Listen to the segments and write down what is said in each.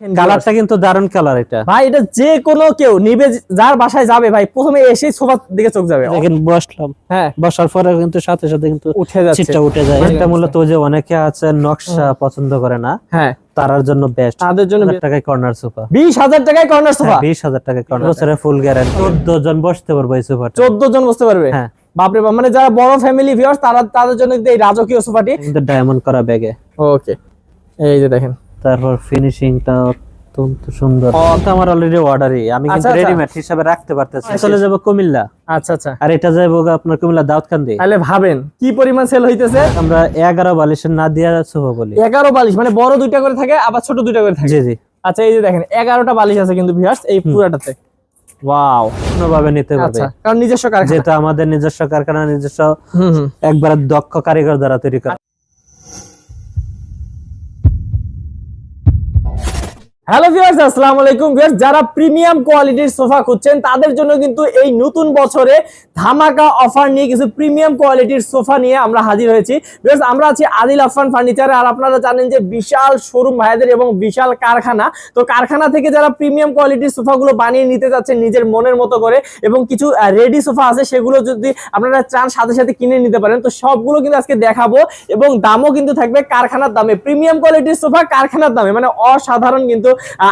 কালারটা কিন্তু দারুণ কালার এটা। ভাই এটা যে কোনো কেউ নিবে যার বাসায় যাবে ভাই প্রথমে এসেই সোফার দিকে চোখ যাবে। দেখেন বসলাম। হ্যাঁ। বসার পরে কিন্তু সাথে সাথে কিন্তু উঠে যাচ্ছে। সিটটা উঠে যায়। এটা মূলত যে অনেকে আছে নকশা পছন্দ করে না। হ্যাঁ। তার জন্য বেস্ট তাদের জন্য টাকায় কর্নার সোফা বিশ হাজার টাকায় কর্নার সোফা বিশ হাজার টাকায় কর্নার বছরে ফুল গ্যারান্টি চোদ্দ জন বসতে পারব এই সোফাটা চোদ্দ জন বসতে পারবে? হ্যাঁ। বাপরে বাপ মানে যারা বড় ফ্যামিলি ভিউয়ার্স তারা তাদের জন্য এই রাজকীয় সোফাটি ডায়মন্ড করা ব্যাগে ওকে এই যে দেখেন। তারপর ফিনিশিংটা অত্যন্ত সুন্দর। ও। তো আমার অলরেডি অর্ডারই আমি কিন্তু আচ্ছা, আচ্ছা। রেডিমেড হিসাবে রাখতে পারতেছি। আচ্ছা। চলে যাব কুমিল্লা। আচ্ছা আচ্ছা। আর এটা যাব আপনার কুমিল্লা দাউদকান্দি। তাহলে ভাবেন কি পরিমাণ সেল হইতেছে? আমরা এগারো বালিশের না দিয়া সোফা বলি। এগারো বালিশ মানে বড় দুইটা করে থাকে আবার ছোট দুইটা করে থাকে? জি জি। আচ্ছা এই যে দেখেন এগারোটা বালিশ আছে কিন্তু ভিউয়ার্স এই পুরাটাতে। ওয়াও ভাবে নিতে পারবে। আচ্ছা কারণ নিজস্ব কারখানা। যেটা আমাদের নিজস্ব কারখানা নিজস্ব হুম হুম। একবারে দক্ষ কারিগর দ্বারা তৈরি করা। হ্যালো ভিউয়ার্স আসসালামু আলাইকুম ভিউয়ার্স যারা প্রিমিয়াম কোয়ালিটির সোফা খুঁজছেন, তাদের জন্য কিন্তু এই নতুন বছরে ধামাকা অফার নিয়ে কিছু প্রিমিয়াম কোয়ালিটির সোফা নিয়ে আমরা হাজির হয়েছি। ভিউয়ার্স আমরা আছি আদিল আফান ফার্নিচারে আর আপনারা জানেন যে বিশাল শোরুম ভাইদের এবং বিশাল কারখানা। তো কারখানা থেকে যারা প্রিমিয়াম কোয়ালিটির সোফাগুলো বানিয়ে নিতে যাচ্ছেন নিজের মনের মতো করে এবং কিছু রেডি সোফা আছে, সেগুলো যদি আপনারা চান, সাথে সাথে কিনে নিতে পারেন। তো সবগুলো কিন্তু আজকে দেখাবো এবং দামও কিন্তু থাকবে কারখানার দামে। প্রিমিয়াম কোয়ালিটির সোফা কারখানার দামে মানে অসাধারণ কিন্তু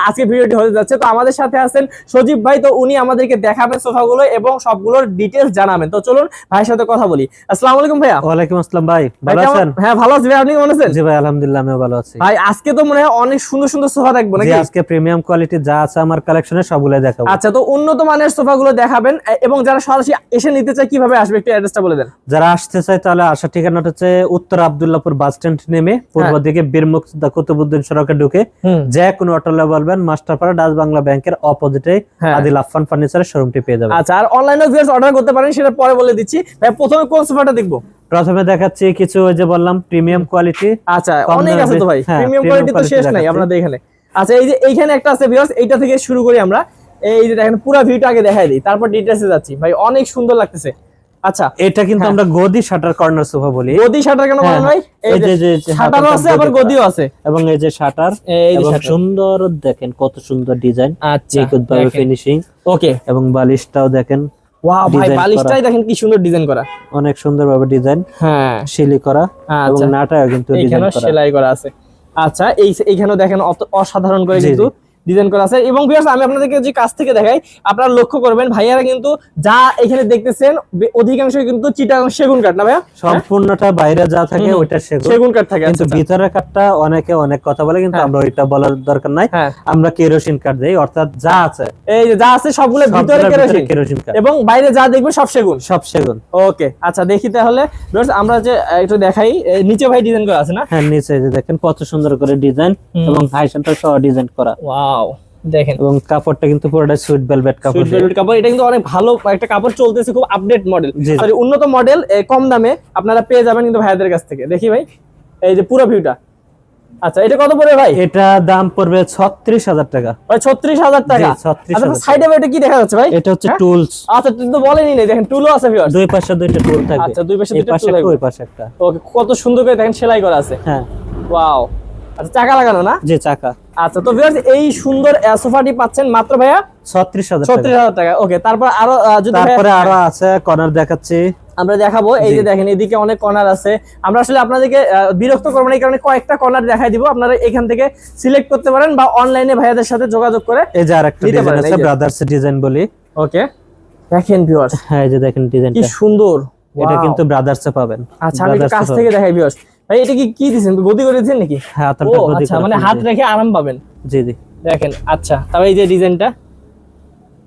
আজকে ভিডিওটি হতে যাচ্ছে। তো আমাদের সাথে আছেন সজীব ভাই তো উনি আমাদেরকে দেখাবেন সোফাগুলো এবং সবগুলোর ডিটেলস জানাবেন। তো চলুন ভাইয়ের সাথে কথা বলি। আসসালামু আলাইকুম ভাইয়া। ওয়ালাইকুম আসসালাম ভাই ভালো আছেন? হ্যাঁ ভালো আছি ভাই আপনি কেমন আছেন? জি ভাই আলহামদুলিল্লাহ আমি ভালো আছি। ভাই আজকে তো মনে হয় অনেক সুন্দর সুন্দর সোফা দেখব নাকি? আজকে প্রিমিয়াম কোয়ালিটি যা আছে আমার কালেকশনে সবগুলাই দেখাবো। আচ্ছা তো উন্নত মানের সোফাগুলো দেখাবেন এবং যারা সরাসরি এসে নিতে চায় কীভাবে আসবে একটু অ্যাড্রেসটা বলে দেন। যারা আসতে চায় তাহলে আসার ঠিকানাটা হচ্ছে উত্তর আব্দুল্লাহপুর বাস স্ট্যান্ড নেমে পূর্ব হ্যাঁ। দিকে বীর মুক্তিযোদ্ধা কুতুবুদ্দিন সড়কে ঢুকে যে কোনো অটোলে বলবেন মাস্টারপাড়া ডাচ বাংলা ব্যাংকের অপোজিটে হ্যাঁ। আদিল আফফান ফার্নিচারের শোরুমটি পেয়ে যাবেন। আচ্ছা আর অনলাইনে ভিউয়ার্স অর্ডার করতে পারেন সেটা পরে বলে দিচ্ছি। ভাই প্রথমে কোন সোফাটা দেখব? প্রথমে দেখাচ্ছি কিছু ওই যে বললাম প্রিমিয়াম কোয়ালিটি আচ্ছা অনেক আছে তো ভাই। প্রিমিয়াম কোয়ালিটি তো শেষ নাই। আপনাদের এখানে। আচ্ছা এই যে এইখানে একটা আছে ভিউয়ার্স এইটা থেকে শুরু করি আমরা। এই যে দেখেন পুরো ভিউটা আগে দেখাই দিই তারপর ডিটেইলসে যাচ্ছি। ভাই অনেক সুন্দর লাগতেছে। আচ্ছা। এটা কিন্তু হ্যাঁ। আমরা গদি শাটার কর্নার সোফা বলি। গদি শাটার কেন বলেন হ্যাঁ, এই এই যে যে যে শাটারও আছে আবার গদিও আছে। এবং এই যে শাটার এবং সুন্দর দেখেন কত সুন্দর ডিজাইন। আচ্ছা ভাবে ফিনিশিং ওকে। এবং বালিশটাও দেখেন ওয়াও ভাই বালিশটাই দেখেন কি সুন্দর ডিজাইন করা। অনেক সুন্দর ভাবে ডিজাইন। হ্যাঁ। করা এবং আচ্ছা। নাটাও কিন্তু ডিজাইন করা। সেলাই করা আছে। আচ্ছা এই এইখানেও দেখেন অসাধারণ করে কিন্তু ডিজাইন করা আছে। এবং ভিউয়ার্স আমি আপনাদেরকে যে কাছ থেকে দেখাই আপনারা লক্ষ্য করবেন ভাইয়ারা কিন্তু যা এখানে দেখতেছেন অধিকাংশ কিন্তু চিটাগাং সেগুন কাঠ না ভাইয়া? সম্পূর্ণটা বাইরে যা থাকে। ওইটা সেগুন। সেগুন কাঠ থাকে কিন্তু আচ্ছা, আচ্ছা। ভিতরের কাঠটা অনেকে অনেক কথা বলে কিন্তু হ্যাঁ। আমরা ওইটা বলার দরকার নাই। হ্যাঁ। আমরা কেরোসিন কাঠ দেই অর্থাৎ যা আছে। এই যে যা আছে সবগুলো ভিতরে কেরোসিন। কেরোসিন কাঠ। এবং বাইরে যা দেখবেন সব সেগুন। সব সেগুন। ওকে আচ্ছা দেখি তাহলে। ভিউয়ার্স আমরা যে একটু দেখাই নিচে ভাই ডিজাইন করা আছে না? হ্যাঁ নিচে যে দেখেন কত সুন্দর করে ডিজাইন এবং হাই সেন্টার সহ ডিজাইন করা। ওয়াও দেখেন। এবং কাপড়টা কিন্তু পুরোটা সুইট ভেলভেট কাপড় সুইট ভেলভেট কাপড় এটা কিন্তু অনেক ভালো একটা কাপড় চলতেছে খুব আপডেট মডেল জি, জি। সরি উন্নত মডেল কম দামে আপনারা পেয়ে যাবেন কিন্তু ভাইয়াদের কাছ থেকে। দেখি ভাই এই যে পুরো ভিউটা আচ্ছা এটা কত পড়বে ভাই? এটা দাম পড়বে ছত্রিশ হাজার টাকা। ভাই ছত্রিশ হাজার টাকা। আচ্ছা সাইডে এটা কি দেখা যাচ্ছে ভাই? এটা হচ্ছে হ্যাঁ? টুলস আচ্ছা তুই তো বলেনি নাই দেখেন টুলও আছে ভিউয়ার্স দুই পাশে দুইটা টুল থাকবে। আচ্ছা, দুই পাশে দুইটা tool থাকবে। ওই পাশে একটা। ওকে কত সুন্দর করে দেখেন সেলাই করা আছে। হ্যাঁ। ওয়াও আচ্ছা চাকা লাগানো না? যে চাকা। আচ্ছা তো ভিউয়ার্স এই সুন্দর সোফাটি পাচ্ছেন মাত্র ভাইয়া ছত্রিশ হাজার টাকা। ওকে তারপর আরও যদি তারপরে আরও আছে কর্নার দেখাচ্ছি। আমরা দেখাবো এই যে দেখেন এদিকে অনেক কর্নার আছে। আমরা আসলে আপনাদেরকে বিরক্ত করব না এই কারণে কয়েকটা কর্নার দেখাই দিব। আপনারা এখান থেকে সিলেক্ট করতে পারেন বা অনলাইনে ভাইয়াদের সাথে যোগাযোগ করে এই যে আরেকটা ডিজাইন আছে ব্রাদার্স ডিজাইন বলি। ওকে দেখেন ভিউয়ার্স হ্যাঁ এই যে দেখেন ডিজাইনটা কি সুন্দর। এটা! কিন্তু ব্রাদার্সে পাবেন। আচ্ছা আমি কাছ থেকে দেখাই ভিউয়ার্স ভাই এটা কি কি দিছেন? গদি করে দিয়েছেন নাকি? হ্যাঁ আচ্ছা মানে হাত। রেখে আরাম পাবেন। জি জি। দেখেন আচ্ছা তবে এই যে ডিজাইনটা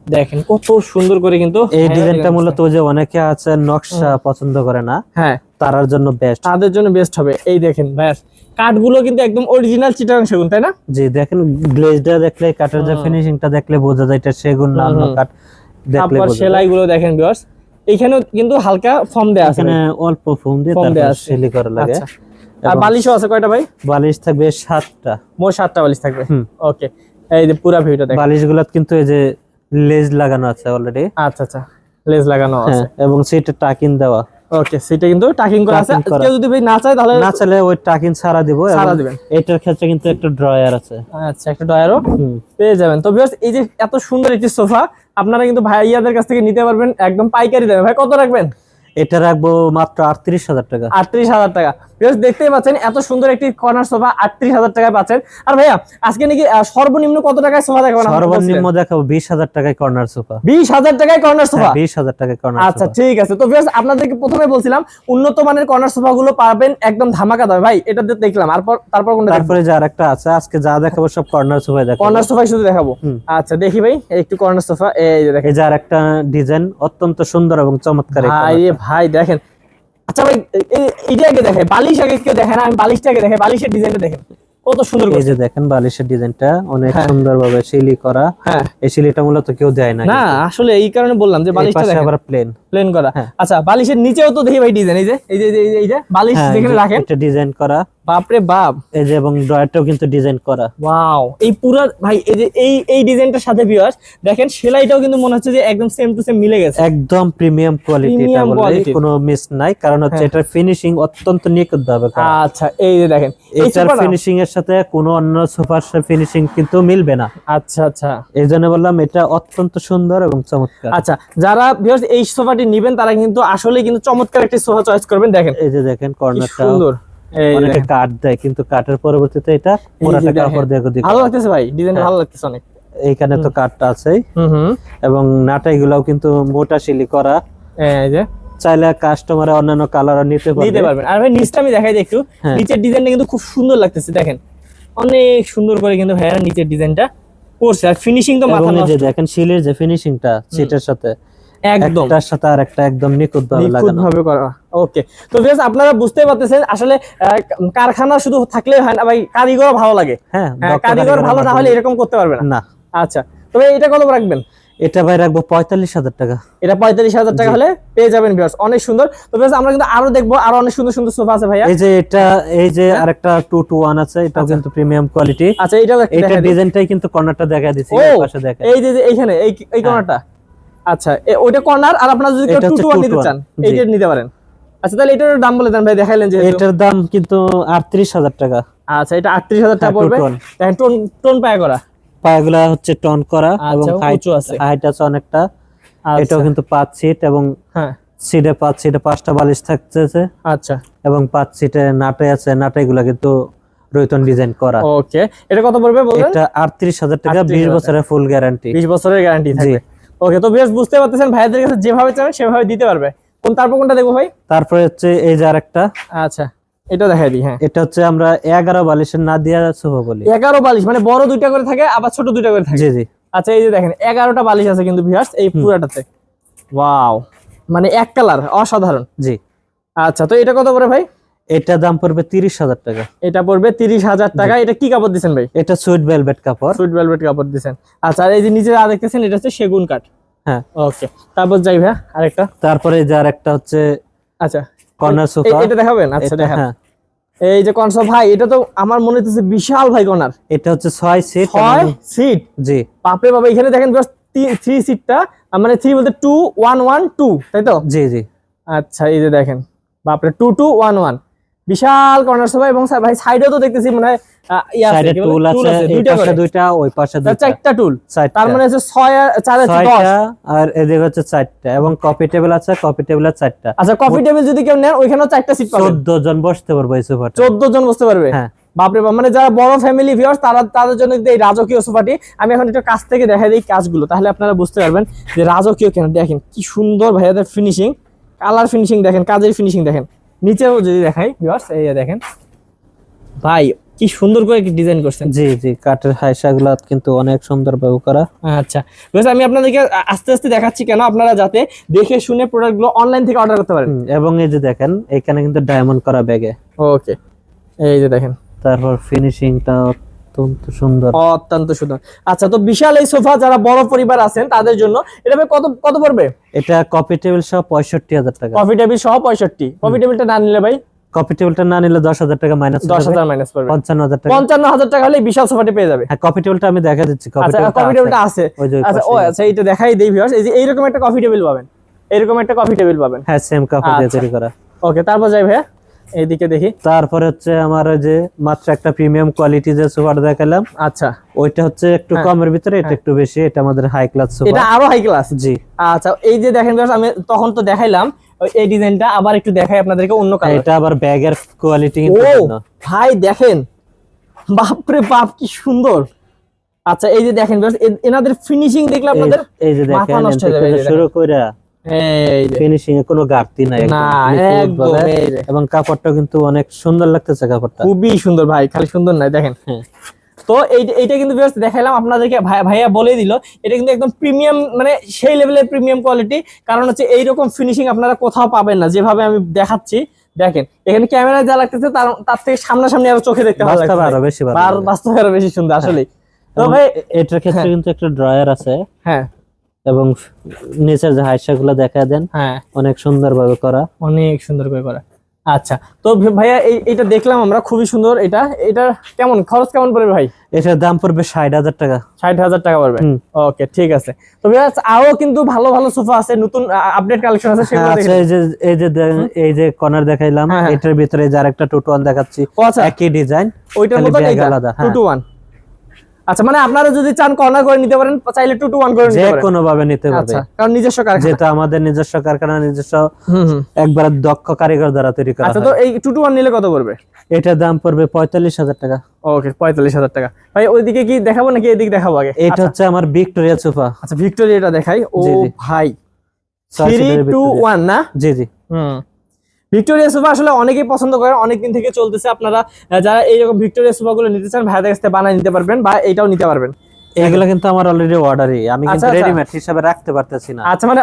দেখেন কত সুন্দর করে কিন্তু এই হ্যাঁ, ডিজাইনটা মূলত যে অনেকে আছে নকশা পছন্দ করে না হ্যাঁ। তারার জন্য বেস্ট তাদের জন্য বেস্ট হবে। এই দেখেন ভাইয়াস কাঠগুলো কিন্তু একদম অরিজিনাল চিটাগাং সেগুন তাই না? জি দেখেন গ্লেজটা দেখলে কাঠের যে ফিনিশিংটা দেখলে বোঝা যায় এটা সেগুন না অন্য কাঠ দেখলে বোঝা যায়। সেলাই গুলো দেখেন ভিউয়ার্স এখানেও কিন্তু হালকা ফর্ম দেয়া আছে এখানে অল্প ফোম দিয়ে তারপর করা লাগে। আচ্ছা। আর বালিশও আছে কয়টা ভাই? বালিশ থাকবে সাতটা। মোট সাতটা বালিশ থাকবে। ওকে। এই যে পুরা ভিউটা দেখেন। বালিশ কিন্তু এই যে লেজ লাগানো আছে অলরেডি আচ্ছা আচ্ছা। লেজ লাগানো আছে। হ্যাঁ এবং সেটা টাকিন দেওয়া। ওকে সেটা কিন্তু টাকিং করা আছে। কেউ যদি ভাই না চায় তাহলে না চাইলে ওই টাকিন ছাড়া দিব ছাড়া দিবেন। এটার ক্ষেত্রে কিন্তু একটা ড্রয়ার আছে। আচ্ছা একটা ডয়ারও হুম। পেয়ে যাবেন। তো ভিউয়ার্স এই যে এত সুন্দর একটি সোফা আপনারা কিন্তু ভাইয়াদের কাছ থেকে নিতে পারবেন একদম পাইকারি দেবেন ভাই কত রাখবেন? এটা রাখব মাত্র আটত্রিশ হাজার টাকা। আটত্রিশ হাজার টাকা। দেখতেই পাচ্ছেন এত সুন্দর একটি কর্নার সোফা আটত্রিশ হাজার টাকায় পাচ্ছেন। আর ভাইয়া আজকে নাকি সর্বনিম্ন কত টাকায় সোফা দেখাবেন সর্বনিম্ন দেখাবো বিশ হাজার টাকায় কর্নার সোফা বিশ হাজার টাকায় কর্নার সোফা বিশ হাজার টাকায় কর্নার আচ্ছা ঠিক আছে। তো ভিউয়ার্স আপনাদেরকে প্রথমে বলছিলাম উন্নত মানের কর্নার সোফা গুলো পাবেন একদম ধামাকা দামে। ভাই এটা দেখলাম। আর তারপর কোনটা দেখব? তারপরে যে আরেকটা আছে আজকে যা দেখাবো সব কর্নার সোফায় দেখাবো। কর্নার সোফাই শুধু দেখাবো? আচ্ছা দেখি ভাই একটু কর্নার সোফা এই যে দেখেন। এই যে আরেকটা ডিজাইন অত্যন্ত সুন্দর এবং চমৎকার ভাই ভাই দেখেন আচ্ছা ভাই এইটা আগে দেখে বালিশ আগে কেউ দেখে না আমি বালিশটা আগে দেখে বালিশের ডিজাইনটা দেখেন কত সুন্দর এই যে দেখেন বালিশের ডিজাইনটা অনেক সুন্দর সুন্দরভাবে শিলি করা। হ্যাঁ। এই শিলিটা মূলত কেউ দেয় না না আসলে এই কারণে বললাম যে বালিশটা দেখেন। আবার প্লেন প্লেন করা। হ্যাঁ। আচ্ছা বালিশের নিচেও তো দেখি ভাই ডিজাইন এই যে এই যে এই যে- এই যে- এই যে বালিশ যেখানে রাখেন। এটা ডিজাইন করা। বাপরে বাপ। এই যে এবং ড্রয়ারটাও কিন্তু ডিজাইন করা। ওয়াও। এই পুরো ভাই এই যে এই এই ডিজাইনটার সাথে ভিউয়ার্স দেখেন সেলাইটাও কিন্তু মনে হচ্ছে যে একদম সেম টু সেম মিলে গেছে। একদম প্রিমিয়াম কোয়ালিটি এটা বলে কোনো মিস নাই কারণ হচ্ছে হ্যাঁ। এটার ফিনিশিং অত্যন্ত নিখুঁত ভাবে করা। আচ্ছা এই যে দেখেন। এটার ফিনিশিং এর সাথে কোনো অন্য সোফার ফিনিশিং কিন্তু মিলবে না। আচ্ছা আচ্ছা। এই জন্য বললাম এটা অত্যন্ত সুন্দর এবং চমৎকার। আচ্ছা যারা ভিউয়ার্স এই সোফাটি নেবেন তারা কিন্তু আসলে কিন্তু চমৎকার একটি সোফা চয়েস করবেন দেখেন। এই যে দেখেন কর্নারটা সুন্দর। অনেকে। কাঠ দেয় কিন্তু কাঠের পরিবর্তে এটা পুরোটা। কাপড় দিয়ে ভালো। লাগতেছে ভাই ডিজাইনটা হ্যাঁ। ভালো লাগতেছে অনেক। এইখানে তো আছেই। হুম এবং কিন্তু মোটা শিলি করা। এই যে। চাইলে কাস্টমার অন্যান্য কালার নিতে নিতে পারবেন। আর ভাই নিচটা আমি দেখাই একটু। হ্যাঁ। নিচের ডিজাইনটা কিন্তু খুব সুন্দর লাগতেছে দেখেন। অনেক সুন্দর করে কিন্তু ভাইয়ারা নিচের ডিজাইনটা করছে। আর ফিনিশিং তো মাথা নষ্ট। দেখেন শিলের যে ফিনিশিংটা সেটার সাথে। একদম। একটার সাথে আর একটা একদম নিখুঁত লাগানো। ভাবে করা। ওকে তো বেশ আপনারা বুঝতে পারতেছেন আসলে কারখানা শুধু থাকলে হয় না ভাই কারিগর ভালো লাগে। হ্যাঁ হ্যাঁ, কারিগর ভালো না হলে এরকম করতে পারবে না? না। আচ্ছা তবে এটা কত রাখবেন? এটা ভাই রাখব পঁয়তাল্লিশ হাজার টাকা। এটা পঁয়তাল্লিশ হাজার টাকা হলে পেয়ে যাবেন ভিউয়ার্স অনেক সুন্দর। তো আমরা কিন্তু আরও দেখব আরও অনেক সুন্দর সুন্দর সোফা আছে ভাইয়া। এই যে এটা এই যে আরেকটা টু টু ওয়ান আছে এটাও আচ্ছা। কিন্তু প্রিমিয়াম কোয়ালিটি আচ্ছা এটা। ডিজাইনটাই কিন্তু কর্নারটা দেখা দিচ্ছি এই পাশে দেখা এই যে এইখানে এই এই হ্যাঁ। কর্নারটা আচ্ছা ওইটা কর্নার আর আপনারা যদি কেউ এটা টু হচ্ছে টু ওয়ান 2 to নিতে চান এইটা নিতে পারেন। আচ্ছা তাহলে এটার দাম বলে দেন ভাই দেখাইলেন যে এটার দাম কিন্তু আটত্রিশ হাজার টাকা। আচ্ছা এটা আটত্রিশ হাজার টাকা হ্যাঁ, পড়বে। 2 to 1 দেখেন টোন টোন পায়া করা। পায়াগুলা হচ্ছে টন করা এবং আচ্ছা, উঁচু আছে। হাইট আছে অনেকটা। আচ্ছা, এটাও কিন্তু পাঁচ সিট এবং হ্যাঁ। সিটে পাঁচ সিটে পাঁচটা বালিশ থাকতেছে। আচ্ছা। এবং পাঁচ সিটে নাটাই আছে নাটাই গুলা কিন্তু রৈতন ডিজাইন করা। ওকে এটা কত পড়বে বলবেন এটা আটত্রিশ হাজার টাকা 38,000 বিশ বছরের ফুল গ্যারান্টি বিশ বছরের গ্যারান্টি থাকবে। ওকে তো বেশ বুঝতে পারতেছেন ভাইদের কাছে যেভাবে চান সেভাবে দিতে পারবে। কোন তারপর কোনটা দেখব ভাই? তারপরে হচ্ছে এই যে আরেকটা। আচ্ছা এটা দেখাই দিই হ্যাঁ। এটা হচ্ছে আমরা এগারো বালিশের না দিয়া সোফা বলি। এগারো বালিশ মানে বড় দুইটা করে থাকে আবার ছোট দুইটা করে থাকে। জি জি। আচ্ছা এই যে দেখেন এগারোটা বালিশ আছে কিন্তু ভিউয়ার্স এই পুরাটাতে। ওয়াও মানে এক কালার অসাধারণ। জি। আচ্ছা তো এটা কত করে ভাই? এটা দাম পড়বে তিরিশ হাজার টাকা। এটা পড়বে তিরিশ হাজার টাকা। এটা কি কাপড় দিচ্ছেন ভাই? এটা সুইট ভেলভেট কাপড়। সুইট ভেলভেট কাপড় দিচ্ছেন আচ্ছা আর এই যে নিচে যা দেখতেছেন এটা হচ্ছে সেগুন কাঠ। হ্যাঁ। ওকে তারপর যাই ভাই আরেকটা। তারপরে যে আরেকটা হচ্ছে আচ্ছা। কর্নার সোফা এটা দেখাবেন? আচ্ছা দেখান। হ্যাঁ। এই যে কনসো ভাই এটা তো আমার মনে হচ্ছে বিশাল ভাই কর্নার। এটা হচ্ছে ছয় সিট ছয় সিট? জি। বাপরে বাবা এখানে দেখেন জাস্ট থ্রি সিটটা মানে থ্রি বলতে টু ওয়ান ওয়ান টু তাই তো? জি জি। আচ্ছা এই যে দেখেন বাপরে টু টু ওয়ান ওয়ান বিশাল কর্নার সবাই এবং ভাই সাইডেও তো দেখতেছি মনে হয় ইয়ে সাইডে টুল আছে দুইটা দুইটা ওই পাশে চারটা টুল তার মানে হচ্ছে ছয় আর চার আছে দশ। ছয়টা আর এদিকে হচ্ছে চারটা এবং কপি টেবিল আছে কপি টেবিলের চারটা। আচ্ছা কফি টেবিল যদি কেউ নেন ওইখানেও চারটা সিট জন বসতে পারব এই সোফাটা চোদ্দ জন বসতে পারবে? হ্যাঁ। বাপরে বাপ মানে যারা বড় ফ্যামিলি ভিউয়ার্স তারা তাদের জন্য এই রাজকীয় সোফাটি আমি এখন একটু কাছ থেকে দেখাই দিই কাজগুলো তাহলে আপনারা বুঝতে পারবেন যে রাজকীয় কেন। দেখেন কি সুন্দর ভাইয়াদের ফিনিশিং কালার ফিনিশিং দেখেন কাজের ফিনিশিং দেখেন। নিচেও যদি দেখাই ভিউয়ার্স এই যে দেখেন। ভাই কি সুন্দর করে কি ডিজাইন করছেন। জি জি কাঠের হাইসাগুলো কিন্তু অনেক সুন্দর ভাবে করা। আচ্ছা বেশ আমি আপনাদেরকে আস্তে আস্তে দেখাচ্ছি কেন আপনারা যাতে দেখে শুনে প্রোডাক্টগুলো অনলাইন থেকে অর্ডার করতে পারেন। এবং এই যে দেখেন এখানে কিন্তু ডায়মন্ড করা ব্যাগে ওকে এই যে দেখেন। তারপর ফিনিশিংটা অত্যন্ত সুন্দর। অত্যন্ত সুন্দর। আচ্ছা তো বিশাল এই সোফা যারা বড় পরিবার আছেন তাদের জন্য এটা কত কত পড়বে? এটা কপি টেবিল সহ পঁয়ষট্টি হাজার টাকা। কফি টেবিল সহ পঁয়ষট্টি। কফি টেবিলটা না নিলে ভাই? কপি টেবিলটা না নিলে দশ হাজার টাকা মাইনাস দশ হাজার মাইনাস পড়বে। পঞ্চান্ন হাজার টাকা। পঞ্চান্ন হাজার টাকা হলে বিশাল সোফাটি পেয়ে যাবে। হ্যাঁ কপি টেবিলটা আমি দেখা দিচ্ছি। কপি আচ্ছা টেবিলটা আছে। আচ্ছা ও আচ্ছা এইটা দেখাই দেই ভিউয়ার্স এই যে এইরকম একটা কফি টেবিল পাবেন। এরকম একটা কফি টেবিল পাবেন। হ্যাঁ সেম কাপড় দিয়ে আচ্ছা। তৈরি করা। ওকে তারপর যাই ভাইয়া। এইদিকে দেখি। তারপরে হচ্ছে আমার যে মাত্র একটা প্রিমিয়াম কোয়ালিটি যে সোফাটা দেখালাম। আচ্ছা। ওইটা হচ্ছে একটু হ্যাঁ। কমের ভিতরে এটা একটু বেশি এটা আমাদের হাই ক্লাস সোফা এটা আরও হাই ক্লাস জি। আচ্ছা এই যে দেখেন আমি তখন তো দেখাইলাম এই ডিজাইনটা আবার একটু দেখাই আপনাদেরকে অন্য কালার এটা আবার ব্যাগের কোয়ালিটি কিন্তু। ভাই দেখেন। বাপরে বাপ কি সুন্দর। আচ্ছা এই যে দেখেন এনাদের ফিনিশিং দেখলে আপনাদের এই- যে দেখেন হয়ে শুরু যে ফিনিশিং এ কোনো ঘাটতি নাই একদম না নিখুঁত একদম ভাবে। এই যে। এবং কাপড়টা কিন্তু অনেক সুন্দর লাগতেছে কাপড়টা খুবই সুন্দর ভাই খালি সুন্দর নাই দেখেন। তো এইটা কিন্তু দেখাইলাম আপনাদেরকে ভাইয়া বলে দিল এটা কিন্তু একদম প্রিমিয়াম মানে সেই লেভেলের প্রিমিয়াম কোয়ালিটি কারণ হচ্ছে এইরকম ফিনিশিং আপনারা কোথাও পাবেন না যেভাবে আমি দেখাচ্ছি দেখেন এখানে ক্যামেরা যা লাগতেছে তার থেকে সামনাসামনি আরও চোখে দেখতে ভালো লাগছে আরও বেশি। বাস্তবে আরও বেশি সুন্দর আসলে তো ভাই এটার ক্ষেত্রে হ্যাঁ। কিন্তু একটা ড্রয়ার আছে হ্যাঁ এবং নিচের যে হাইসা গুলো দেখা দেন হ্যাঁ। অনেক সুন্দর ভাবে করা। অনেক সুন্দর করে। করা আচ্ছা তো ভাইয়া এই এটা দেখলাম আমরা খুবই সুন্দর এটা। এটা কেমন খরচ কেমন পড়বে ভাই? এটার দাম পড়বে ষাট হাজার টাকা। ষাট হাজার টাকা পড়বে? ওকে ঠিক আছে। তো ভাইয়া আরও কিন্তু ভালো ভালো সোফা আছে নতুন আপডেট কালেকশন আছে সেগুলো আচ্ছা এই যে এই যে এই যে কর্নার দেখাইলাম হ্যাঁ, হ্যাঁ। এটার ভিতরে যার একটা টুটু ওয়ান দেখাচ্ছি আচ্ছা। একই ডিজাইন ওইটার bag আলাদা, টু। টু ওয়ান আচ্ছা মানে আপনারা যদি চান কর্নার করে নিতে পারেন চাইলে টু টু ওয়ান করে নিতে পারেন। কোনো ভাবে নিতে পারবে। আচ্ছা কারণ নিজস্ব কারখানা। যেহেতু আমাদের নিজস্ব কারখানা নিজস্ব একবার দক্ষ কারিগর দ্বারা তৈরি করা আচ্ছা তো এই টু টু ওয়ান নিলে কত পড়বে? এটার দাম পড়বে পঁয়তাল্লিশ হাজার টাকা। ওকে পঁয়তাল্লিশ হাজার টাকা। ভাই ওইদিকে কি দেখাবো নাকি এদিকে দেখাবো আগে? এটা আচ্ছা, হচ্ছে আমার ভিক্টোরিয়া সোফা আচ্ছা ভিক্টোরিয়াটা দেখাই। ও। ভাই ছয় থ্রি সিটের টু ভিক্টোরিয়া। ওয়ান না? জি জি। হুম। ভিক্টোরিয়া সোফা আসলে অনেকেই পছন্দ করে অনেকদিন থেকে চলতেছে। আপনারা যারা এইরকম ভিক্টোরিয়া সোফা গুলো নিতে চান ভাইদের কাছ থেকে বানায় নিতে পারবেন বা এটাও নিতে পারবেন। এগুলো কিন্তু আমার অলরেডি অর্ডারই আমি কিন্তু আচ্ছা, আচ্ছা। রেডিমেড হিসাবে রাখতে পারতেছি না। আচ্ছা মানে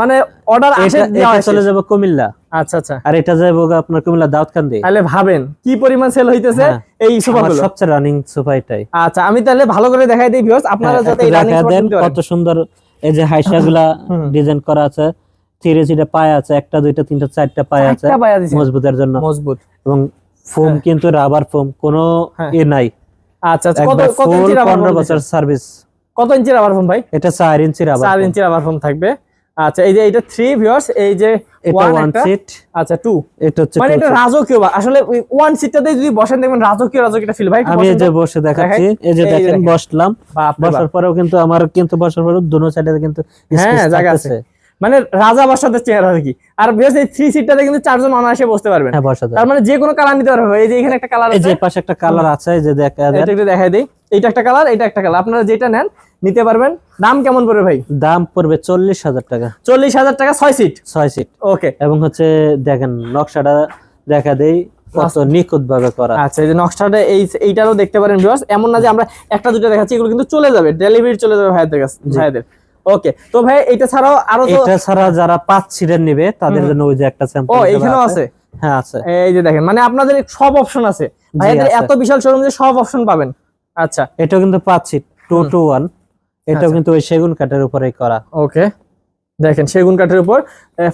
মানে অর্ডার আসে দেওয়া চলে। যাবে কুমিল্লা। আচ্ছা আচ্ছা। আর এটা যাবে আপনার কুমিল্লা দাউদকান্দি। তাহলে ভাবেন কি পরিমাণ সেল হইতেছে হ্যাঁ। এই সোফা গুলো সবচেয়ে রানিং সোফা এটাই। আচ্ছা আমি তাহলে ভালো করে দেখাই দিই ভিউয়ার্স আপনারা হ্যাঁ, যাতে এই রানিং সোফা কত সুন্দর এই যে হাইসা গুলা ডিজাইন করা আছে। থ্রি পায়ে আছে একটা দুইটা তিনটা চারটা পায়ে আছে মজবুতের জন্য। মজবুত। এবং ফোম হ্যাঁ। কিন্তু রাবার ফোম কোনো হ্যাঁ। ই নাই। আচ্ছা আচ্ছা কত কত ইঞ্চি রাবার বছর সার্ভিস কত ইঞ্চি রাবার ফোম ভাই? এটা চার ইঞ্চি রাবার চার ইঞ্চি রাবার ফোম থাকবে। আচ্ছা এই যে এটা থ্রি ভিউয়ার্স এই যে এটা সিট আচ্ছা টু এটা হচ্ছে মানে এটা রাজকীয় আসলে ওয়ান সিটটাতে যদি বসেন দেখবেন রাজকীয় রাজকীয় ফিল ভাই আমি এই যে বসে দেখাচ্ছি। এই যে দেখেন। বসলাম। বসার পরেও কিন্তু আমার কিন্তু বসার পরেও দুনো সাইডে কিন্তু হ্যাঁ, জায়গা আছে। মানে রাজা বাসাদের চেহারা আর কি। আর বেশ এই থ্রি সিটটাতে কিন্তু চারজন অনায়াসে বসতে পারবেন। হ্যাঁ বসা তার মানে যে কোনো কালার নিতে পারবে। এই যে এখানে একটা কালার এই আছে। যে পাশে একটা কালার আছে এই যে দেখা এটা একটু দেখাই দেই। এইটা একটা কালার এটা একটা কালার আপনারা যেটা নেন নিতে পারবেন। দাম কেমন পড়বে ভাই? দাম পড়বে চল্লিশ হাজার টাকা। চল্লিশ হাজার টাকা ছয় সিট ছয় সিট ওকে এবং হচ্ছে দেখেন নকশাটা দেখা দেই কত নিখুঁত ভাবে করা। আচ্ছা এই যে নকশাটা এই এইটারও দেখতে পারেন ভিউয়ার্স এমন না যে আমরা একটা দুটো দেখাচ্ছি এগুলো কিন্তু চলে যাবে। ডেলিভারি চলে যাবে ভাইদের কাছে। ভাইদের ওকে তো ভাই এটা ছাড়াও আরও এটা ছাড়া যারা পাঁচ সিটের নিবে তাদের জন্য ওই যে একটা স্যাম্পল ও এখানেও আছে। হ্যাঁ আছে। এই যে দেখেন মানে আপনাদের সব অপশন আছে। ভাইদের এত বিশাল শোরুম যে সব অপশন পাবেন। আচ্ছা। এটাও কিন্তু পাঁচ সিট টু টু ওয়ান এটাও আচ্ছা। কিন্তু ওই সেগুন কাঠের উপরেই করা। ওকে দেখেন সেগুন কাঠের উপর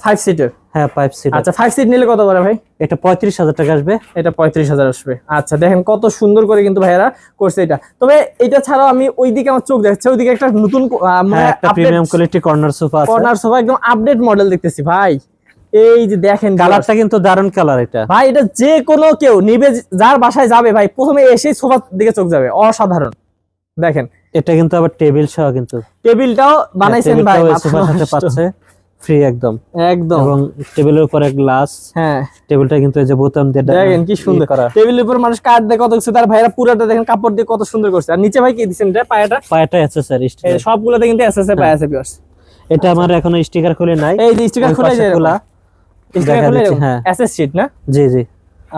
ফাইভ সিটের হ্যাঁ সিট আচ্ছা ফাইভ সিট নিলে কত পড়ে ভাই? এটা পঁয়ত্রিশ হাজার টাকা আসবে। এটা পঁয়ত্রিশ হাজার আসবে। আচ্ছা দেখেন কত সুন্দর করে কিন্তু ভাইয়ারা করছে এটা। তবে এটা ছাড়াও আমি ওইদিকে আমার চোখ যাচ্ছে ওইদিকে একটা নতুন হ্যাঁ একটা premium quality corner sofa corner sofa একদম আপডেট মডেল দেখতেছি ভাই। এই যে দেখেন কালারটা কিন্তু দারুণ কালার এটা। ভাই এটা যে কোনো কেউ নিবে যার বাসায় যাবে ভাই প্রথমে এসেই সোফার দিকে চোখ যাবে। অসাধারণ। দেখেন। এটা কিন্তু আবার টেবিল সহ কিন্তু। টেবিলটাও বানাইছেন ভাই সাথে পাচ্ছে। ফ্রি একদম। একদম। এবং টেবিলের উপরে গ্লাস। হ্যাঁ। টেবিলটা কিন্তু এই যে বোতাম দিয়ে দেখেন কি সুন্দর। করা। টেবিলের উপর মানুষ দিয়ে কত কিছু তার ভাইরা পুরাটা দেখেন কাপড় দিয়ে কত সুন্দর করছে। আর নিচে ভাই কি দিচ্ছেন এটা? পায়াটা? পায়াটা অ্যাক্সেসরি এই সবগুলোতে কিন্তু পায়া আছে পিওর্স এটা আমার এখনও স্টিকার খুলে নাই। এই যে স্টিকার খুলে যায় খোলা। স্টিকার খুলে হ্যাঁ। এসএস শীট না? জি জি।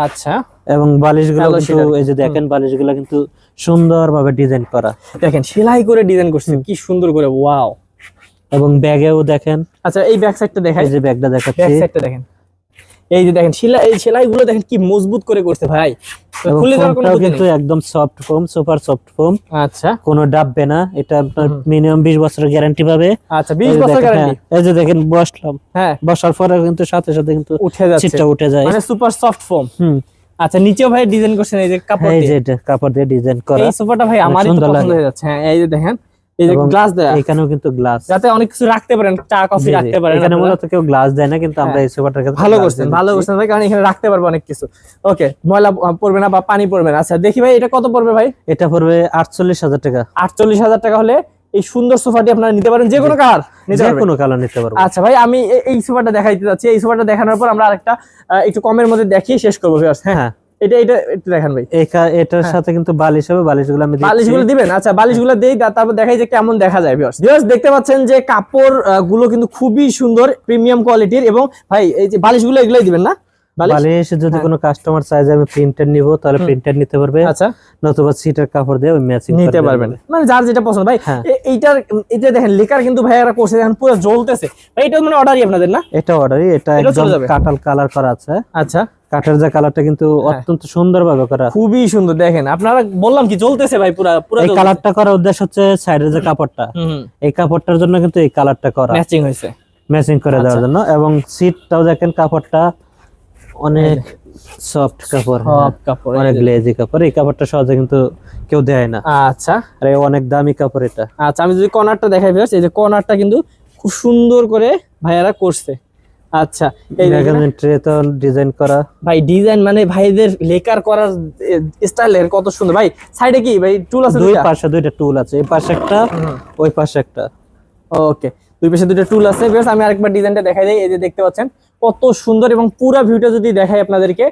আচ্ছা। এবং বালিশগুলো কিন্তু এই যে দেখেন বালিশগুলো কিন্তু সুন্দরভাবে ডিজাইন করা। দেখেন সেলাই করে ডিজাইন করছেন কি সুন্দর করে ওয়াও এবং ব্যাগেও দেখেন। আচ্ছা এই ব্যাক সাইডটা এই যে ব্যাগটা ব্যাক দেখাচ্ছি সাইডটা দেখেন। এই যে দেখেন সেলাই এই সেলাই গুলো দেখেন কি মজবুত করে করছে ভাই। খুলে দেওয়ার কোনো কিন্তু একদম soft foam super soft foam আচ্ছা। কোনো ডাববে না। এটা আপনার মিনিমাম বিশ বছরের গ্যারান্টি পাবে। আচ্ছা এই বিশ যে বছর গ্যারান্টি এই যে দেখেন বসলাম। হ্যাঁ। বসার পরে কিন্তু সাথে সাথে কিন্তু উঠে যাচ্ছে। সিটটা উঠে যায়। মানে সুপার সফট ফোম হুম। আচ্ছা নিচেও ভাই ডিজাইন করছেন এই যে কাপড় দিয়ে। এই যে এটা কাপড় দিয়ে ডিজাইন করা। এই সোফাটা ভাই আমারই তো পছন্দ হয়ে যাচ্ছে। হ্যাঁ এই যে দেখেন এই যে গ্লাস দেয়া। এখানেও কিন্তু গ্লাস যাতে অনেক কিছু রাখতে পারেন চা কফি রাখতে পারেন। এখানে মূলত কেউ গ্লাস দেয় না কিন্তু আমরা হ্যাঁ। এই সোফাটার ক্ষেত্রে ভালো করছেন ভালো করছেন কারণ এখানে রাখতে পারব অনেক কিছু। ওকে ময়লা পড়বে না বা পানি পড়বে না। আচ্ছা দেখি ভাই এটা কত পড়বে ভাই? এটা পড়বে আটচল্লিশ হাজার টাকা। আটচল্লিশ হাজার টাকা হলে এই সুন্দর সোফাটি আপনারা নিতে পারেন যে কোনো কালার যে কোনো কালার নিতে পারব। আচ্ছা ভাই আমি এই সোফাটা দেখাইতে যাচ্ছি। এই সোফাটা দেখানোর পর আমরা আরেকটা একটু কমের মধ্যে দেখিয়ে শেষ করব। হ্যাঁ। হ্যাঁ। এটা এটা একটু দেখান ভাই। এটা এটার সাথে কিন্তু বালিশ হবে বালিশগুলো আমি। বালিশগুলো দিবেন? আচ্ছা বালিশগুলো দেই তারপর দেখাই যে কেমন দেখা যায় ভিউয়ার্স ভিউয়ার্স দেখতে পাচ্ছেন যে কাপড়গুলো কিন্তু খুবই সুন্দর প্রিমিয়াম কোয়ালিটির এবং ভাই এই যে বালিশগুলো এগুলাই দিবেন না? বালিশ? যদি হ্যাঁ। কোনো কাস্টমার চাই যে আমি প্রিন্টেড নিব তাহলে প্রিন্টেড নিতে পারবে। আচ্ছা। নতুবা সিটের কাপড় দিয়ে ওই ম্যাচিং নিতে পারবেন। মানে যার যেটা পছন্দ। ভাই হ্যাঁ। এইটার এটা দেখেন লেকার কিন্তু ভাইয়ারা করছে দেখেন পুরো জ্বলতেছে। ভাই এটা মানে অর্ডারই আপনাদের না? এটা অর্ডারই এটা একদম কাটাল কালার করা আছে। আচ্ছা। কাঠের যে কালারটা কিন্তু হ্যাঁ। অত্যন্ত সুন্দর ভাবে করা খুবই সুন্দর দেখেন। আপনারা বললাম কি চলতেছে ভাই পুরা পুরো এই কালারটা করার উদ্দেশ্য হচ্ছে সাইডের যে কাপড়টা। এই কাপড়টার জন্য কিন্তু এই কালারটা করা। ম্যাচিং হয়েছে। ম্যাচিং করে দেওয়ার আচ্ছা। জন্য। এবং সিটটাও দেখেন কাপড়টা অনেক সফট কাপড় হ্যাঁ, সব কাপড় অনেক গ্লেজি কাপড়। এই কাপড়টা সহজে কিন্তু কেউ দেয় না। আচ্ছা। আর অনেক দামি কাপড় এটা। আচ্ছা আমি যদি কর্নারটা দেখাই ফেরছি এই যে কর্নারটা কিন্তু খুব সুন্দর করে ভাইয়ারা করছে। আচ্ছা এই ট্রে তো ডিজাইন করা। ভাই ডিজাইন মানে ভাইদের লেকার করার স্টাইলের কত সুন্দর। ভাই সাইডে কি? ভাই টুল আছে দুই পাশে দুইটা টুল আছে। এই পাশে একটা ওই পাশে একটা। ওকে দুই পাশে দুটো টুল আছে। বেশ আমি আরেকবার ডিজাইনটা দেখাই দিই। এই যে দেখতে পাচ্ছেন কত সুন্দর এবং পুরো ভিউটা যদি দেখাই আপনাদেরকে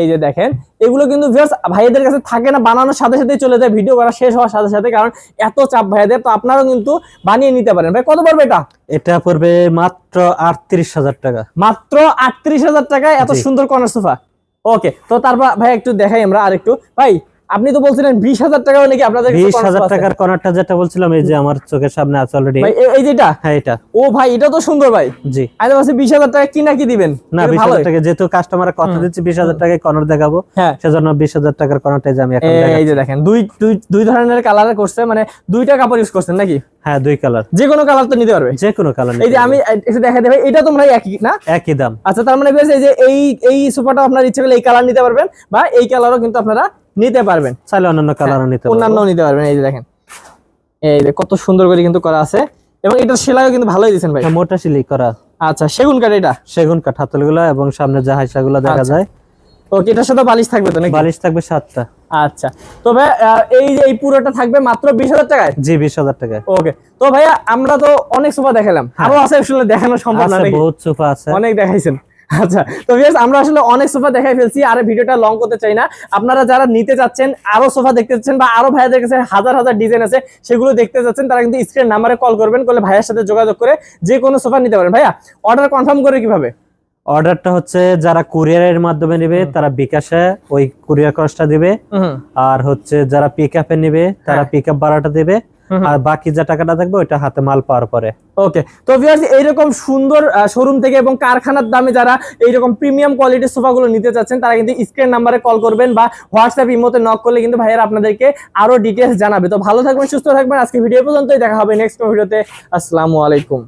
এই যে দেখেন এগুলো কিন্তু ভিউয়ার্স ভাইদের কাছে থাকে না বানানোর সাথে সাথে চলে যায় ভিডিও করা শেষ হওয়ার সাথে সাথে কারণ এত চাপ ভাইদের তো আপনারাও কিন্তু বানিয়ে নিতে পারেন। ভাই কত পড়বে এটা? এটা পড়বে মাত্র আটত্রিশ হাজার টাকা। মাত্র আটত্রিশ হাজার টাকায় এত সুন্দর কর্নার সোফা ওকে তো তারপর ভাই একটু দেখাই আমরা আরেকটু। ভাই আপনি তো বলছিলেন বিশ হাজার টাকাও নাকি আপনাদের বিশ হাজার? টাকার কর্নারটা যেটা বলছিলাম এই যে আমার চোখের সামনে আছে অলরেডি এই যেটা? হ্যাঁ এটা। ও ভাই এটা তো সুন্দর ভাই। জি। আমি ভাবছি বিশ হাজার টাকা কি নাকি দিবেন? না এটা বিশ। হাজার টাকা যেহেতু কাস্টমার কথা দিচ্ছি বিশ হাজার টাকায় কর্নার দেখাবো। হ্যাঁ। সেজন্য বিশ হাজার টাকার কর্নারটা যে আমি এখন এই যে দেখেন দুই দুই দুই ধরনের কালার করছে মানে দুইটা কাপড় ইউজ করছেন নাকি? হ্যাঁ দুই কালার যে কোনো কালার তো নিতে পারবে। যে কোনো কালার এই যে আমি একটু দেখাই দেবে এটা তোমরা একই না? একই দাম। আচ্ছা তার মানে বেশ এই যে এই এই সোফাটা আপনার ইচ্ছে করলে এই কালার নিতে পারবেন বা এই কালারও কিন্তু আপনারা নিতে পারবেন। চাইলে অন্যান্য কালারও নিতে পারব অন্যান্য নিতে পারবেন এই যে দেখেন। এই যে কত সুন্দর করে কিন্তু করা আছে। এবং এটার সেলাইও কিন্তু ভালোই দিয়েছেন ভাই। হ্যাঁ, মোটা সিলি করা। আচ্ছা সেগুন কাঠ এটা? সেগুন কাঠ হাতলগুলো এবং সামনে জাহাইসাগুলো দেখা আচ্ছা। যায়। ওকে এটার সাথে বালিশ থাকবে তো নাকি? বালিশ থাকবে সাতটা। আচ্ছা। তবে আহ, এই যে এই পুরোটা থাকবে মাত্র বিশ হাজার টাকায়? জি বিশ হাজার টাকায়। ওকে। তো ভাইয়া আমরা তো অনেক সোফা দেখালাম। আরও আছে আসলে দেখানো সম্ভব না আছে বহুত সোফা আছে। অনেক দেখাইছেন। আচ্ছা তো ভিউয়ার্স আমরা আসলে অনেক সোফা দেখাই ফেলছি আর ভিডিওটা লং করতে চাই না। আপনারা যারা নিতে চাচ্ছেন আরও সোফা দেখতে চাচ্ছেন বা আরও ভাইয়াদের কাছে হাজার হাজার ডিজাইন আছে সেগুলো দেখতে চাচ্ছেন তারা কিন্তু স্ক্রিন নাম্বারে কল করবেন করলে ভাইয়ের সাথে যোগাযোগ করে যে কোনো সোফা নিতে পারেন। ভাইয়া অর্ডার কনফার্ম করে কীভাবে? অর্ডারটা হচ্ছে যারা কুরিয়ারের মাধ্যমে নেবে তারা বিকাশে ওই কুরিয়ার খরচটা দিবে। আর হচ্ছে যারা পিক আপে নেবে তারা হ্যাঁ। পিক আপ ভাড়াটা দেবে। আর বাকি যে টাকাটা থাকবে ওইটা হাতে মাল পাওয়ার পরে। ওকে তো ভিউয়ার্স এইরকম সুন্দর শোরুম থেকে এবং কারখানার দামে যারা এইরকম প্রিমিয়াম কোয়ালিটির সোফাগুলো নিতে চাচ্ছেন তারা কিন্তু স্ক্রিন নাম্বারে কল করবেন বা হোয়াটসঅ্যাপ ইমোতে নক করলে কিন্তু ভাইয়ের আপনাদেরকে আরও ডিটেলস জানাবে। তো ভালো থাকবেন সুস্থ থাকবেন। আজকে ভিডিও পর্যন্তই। দেখা হবে নেক্সট ভিডিওতে আসসালামু আলাইকুম।